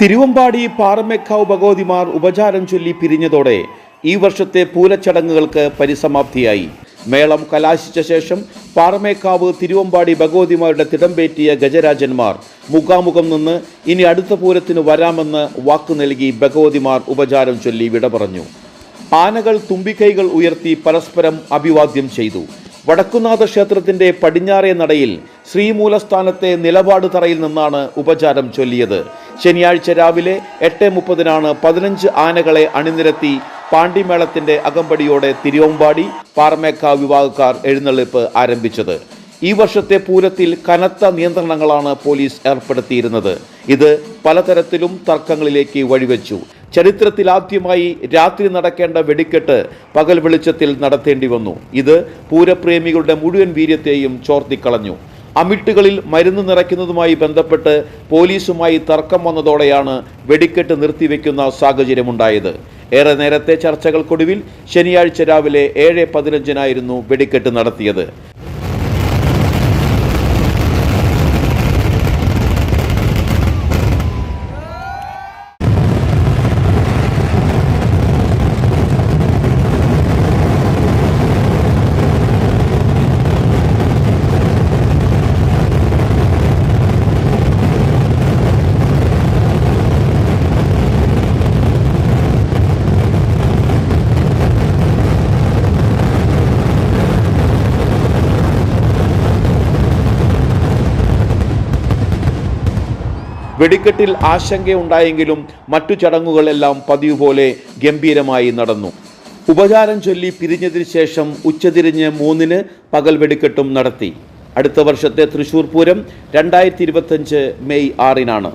തിരുവമ്പാടി പാറമേക്കാവ് ഭഗവതിമാർ ഉപചാരം ചൊല്ലി പിരിഞ്ഞതോടെ ഈ വർഷത്തെ പൂലച്ചടങ്ങുകൾക്ക് പരിസമാപ്തിയായി. മേളം കലാശിച്ച ശേഷം പാറമേക്കാവ് തിരുവമ്പാടി ഭഗവതിമാരുടെ തിടമ്പേറ്റിയ ഗജരാജന്മാർ മുഖാമുഖം നിന്ന് ഇനി അടുത്ത പൂരത്തിന് വരാമെന്ന് വാക്കു നൽകി ഭഗവതിമാർ ഉപചാരം ചൊല്ലി വിട പറഞ്ഞു ആനകൾ തുമ്പിക്കൈകൾ ഉയർത്തി പരസ്പരം അഭിവാദ്യം ചെയ്തു. വടക്കുനാഥ ക്ഷേത്രത്തിന്റെ പടിഞ്ഞാറേ നടയിൽ ശ്രീമൂലസ്ഥാനത്തെ നിലപാട് തറയിൽ നിന്നാണ് ഉപചാരം ചൊല്ലിയത്. ശനിയാഴ്ച രാവിലെ എട്ട് മുപ്പതിനാണ് പതിനഞ്ച് ആനകളെ അണിനിരത്തി പാണ്ടിമേളത്തിന്റെ അകമ്പടിയോടെ തിരുവമ്പാടി പാറമേക്ക വിഭാഗക്കാർ എഴുന്നള്ളിപ്പ് ആരംഭിച്ചത്. ഈ വർഷത്തെ പൂരത്തിൽ കനത്ത നിയന്ത്രണങ്ങളാണ് പോലീസ് ഏർപ്പെടുത്തിയിരുന്നത്. ഇത് പലതരത്തിലും തർക്കങ്ങളിലേക്ക് വഴിവെച്ചു. ചരിത്രത്തിൽ ആദ്യമായി രാത്രി നടക്കേണ്ട വെടിക്കെട്ട് പകൽ വെളിച്ചത്തിൽ നടത്തേണ്ടി വന്നു. ഇത് പൂരപ്രേമികളുടെ മുഴുവൻ വീര്യത്തെയും ചോർത്തിക്കളഞ്ഞു. അമിട്ടുകളിൽ മരുന്ന് നിറയ്ക്കുന്നതുമായി ബന്ധപ്പെട്ട് പോലീസുമായി തർക്കം വന്നതോടെയാണ് വെടിക്കെട്ട് നിർത്തിവെക്കുന്ന സാഹചര്യമുണ്ടായത്. ഏറെ നേരത്തെ ചർച്ചകൾക്കൊടുവിൽ ശനിയാഴ്ച രാവിലെ ഏഴ് പതിനഞ്ചിനായിരുന്നു വെടിക്കെട്ട് നടത്തിയത്. വെടിക്കെട്ടിൽ ആശങ്കയുണ്ടായെങ്കിലും മറ്റു ചടങ്ങുകളെല്ലാം പതിവ് പോലെ ഗംഭീരമായി നടന്നു. ഉപചാരം ചൊല്ലി പിരിഞ്ഞതിന് ശേഷം ഉച്ചതിരിഞ്ഞ് മൂന്നിന് പകൽ വെടിക്കെട്ടും നടത്തി. അടുത്ത വർഷത്തെ തൃശൂർ പൂരം രണ്ടായിരത്തി ഇരുപത്തഞ്ച് മെയ് ആറിനാണ്.